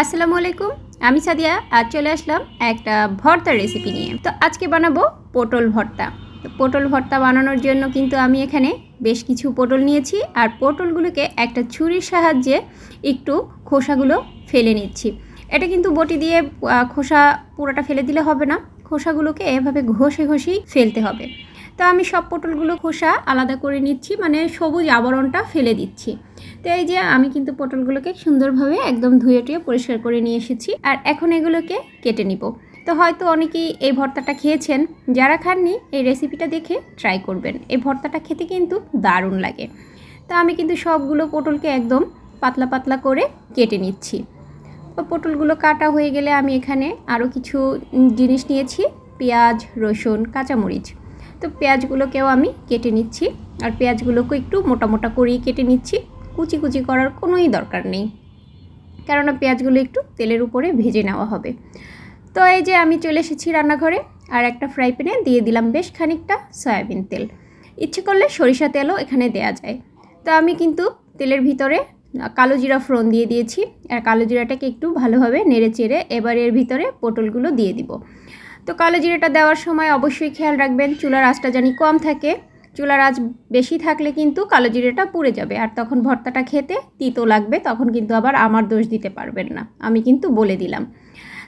আসসালামু আলাইকুম, আমি সাদিয়া। আজ চলে আসলাম একটা ভর্তা রেসিপি নিয়ে। তো আজকে বানাবো পটল ভর্তা। তো পটল ভর্তা বানানোর জন্য কিন্তু আমি এখানে বেশ কিছু পটল নিয়েছি আর পটলগুলোকে একটা ছুরির সাহায্যে একটু খোসাগুলো ফেলে নিচ্ছি। এটা কিন্তু বটি দিয়ে খোসা পুরোটা ফেলে দিলে হবে না। খোসাগুলোকে এভাবে ঘষে ঘষেই ফেলতে হবে। তো আমি সব পটলগুলো খোসা আলাদা করে নিচ্ছি মানে সবুজ আবরণটা ফেলে দিচ্ছি। তো এই যে আমি কিন্তু পটলগুলোকে সুন্দরভাবে একদম ধুয়ে টুয়ে পরিষ্কার করে নিয়ে এসেছি আর এখন এগুলোকে কেটে নিব। তো হয়তো অনেকেই এই ভর্তাটা খেয়েছেন, যারা খাননি এই রেসিপিটা দেখে ট্রাই করবেন। এই ভর্তাটা খেতে কিন্তু দারুণ লাগে। তো আমি কিন্তু সবগুলো পটলকে একদম পাতলা পাতলা করে কেটে নিচ্ছি। তো পটলগুলো কাটা হয়ে গেলে আমি এখানে আরও কিছু জিনিস নিয়েছি, পেঁয়াজ, রসুন, কাঁচামরিচ। তো পেঁয়াজগুলোকেও আমি কেটে নিচ্ছি। আর পেঁয়াজগুলোকে একটু মোটা মোটা করেই কেটে নিচ্ছি। কুচি কুচি করার কোনোই দরকার নেই। কেননা পেঁয়াজগুলো একটু তেলের উপরে ভেজে নেওয়া হবে। তো এই যে আমি চলে এসেছি রান্নাঘরে। আর একটা ফ্রাই প্যানে দিয়ে দিলাম বেশ খানিকটা সয়াবিন তেল। ইচ্ছে করলে সরিষা তেলও এখানে দেয়া যায়। তো আমি কিন্তু তেলের ভিতরে কালো জিরা ফোড়ন দিয়ে দিয়েছি। আর কালো জিরাটাকে একটু ভালোভাবে নেড়ে চেড়ে এবার এর ভিতরে পটলগুলো দিয়ে দিব। তো কালো জিরাটা দেওয়ার সময় অবশ্যই খেয়াল রাখবেন চুলার আঁচটা জানি কম থাকে চুলার আঁচ বেশি থাকলে কিন্তু কালো জিরেটা পুড়ে যাবে। আর তখন ভর্তাটা খেতে তিতো লাগবে, তখন কিন্তু আবার আমার দোষ দিতে পারবেন না, আমি কিন্তু বলে দিলাম।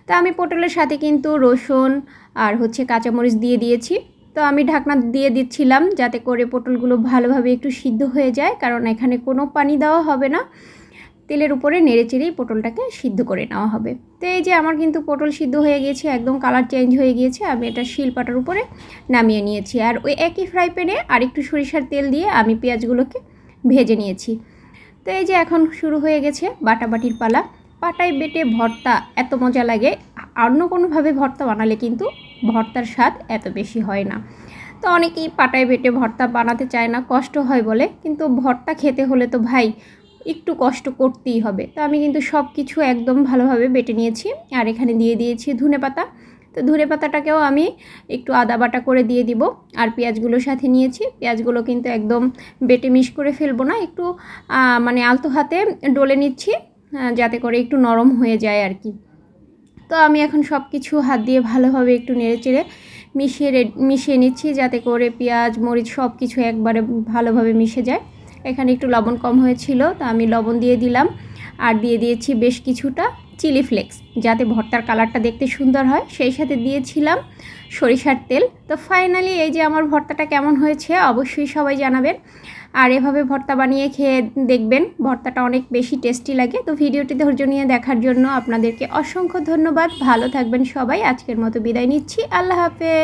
তো আমি পটলের সাথে কিন্তু রসুন আর হচ্ছে কাঁচামরিচ দিয়ে দিয়েছি। তো আমি ঢাকনা দিয়ে দিচ্ছিলাম যাতে করে পটলগুলো ভালোভাবে একটু সিদ্ধ হয়ে যায়, কারণ এখানে কোনো পানি দেওয়া হবে না। তেলের উপরে নেড়ে চেড়েই পটলটাকে সিদ্ধ করে নেওয়া হবে। তো এই যে আমার কিন্তু পটল সিদ্ধ হয়ে গিয়েছে, একদম কালার চেঞ্জ হয়ে গিয়েছে, আমি এটা শিলপাটার উপরে নামিয়ে নিয়েছি। আর ওই একই ফ্রাই প্যানে আরেকটু সরিষার তেল দিয়ে আমি পেঁয়াজগুলোকে ভেজে নিয়েছি। তো এই যে এখন শুরু হয়ে গেছে বাটাবাটির পালা। পাটায় বেটে ভর্তা এত মজা লাগে, অন্য কোনোভাবে ভর্তা বানালে কিন্তু ভর্তার স্বাদ এত বেশি হয় না। তো অনেকেই পাটায় বেটে ভর্তা বানাতে চায় না, কষ্ট হয় বলে, কিন্তু ভর্তা খেতে হলে তো ভাই একটু কষ্ট করতেই হবে। তো আমি কিন্তু সব কিছু একদম ভালোভাবে বেটে নিয়েছি। আর এখানে দিয়ে দিয়েছি ধনে পাতা। তো ধনে পাতাটাকেও আমি একটু আদা বাটা করে দিয়ে দিব। আর পেঁয়াজগুলোর সাথে নিয়েছি। পেঁয়াজগুলো কিন্তু একদম বেটে মিশ করে ফেলব না। একটু মানে আলতো হাতে ডলে নিচ্ছি যাতে করে একটু নরম হয়ে যায় আর কি। তো আমি এখন সব কিছু হাত দিয়ে ভালোভাবে একটু নেড়ে চেড়ে মিশিয়ে মিশিয়ে নিচ্ছি যাতে করে পেঁয়াজ, মরিচ সব কিছু একবারে ভালোভাবে মিশে যায়। এখানে একটু লবণ কম হয়েছিল, তো আমি লবণ দিয়ে দিলাম। আর দিয়ে দিয়েছি বেশ কিছুটা চিলি ফ্লেক্স, যাতে ভর্তার কালারটা দেখতে সুন্দর হয়। সেই সাথে দিয়েছিলাম সরিষার তেল। তো ফাইনালি এই যে আমার ভর্তাটা কেমন হয়েছে, অবশ্যই সবাই জানাবেন। আর এভাবে ভর্তা বানিয়ে খেয়ে দেখবেন, ভর্তাটা অনেক বেশি টেস্টি লাগে। তো ভিডিওটি ধৈর্য নিয়ে দেখার জন্য আপনাদেরকে অসংখ্য ধন্যবাদ। ভালো থাকবেন সবাই। আজকের মতো বিদায় নিচ্ছি। আল্লাহ হাফেজ।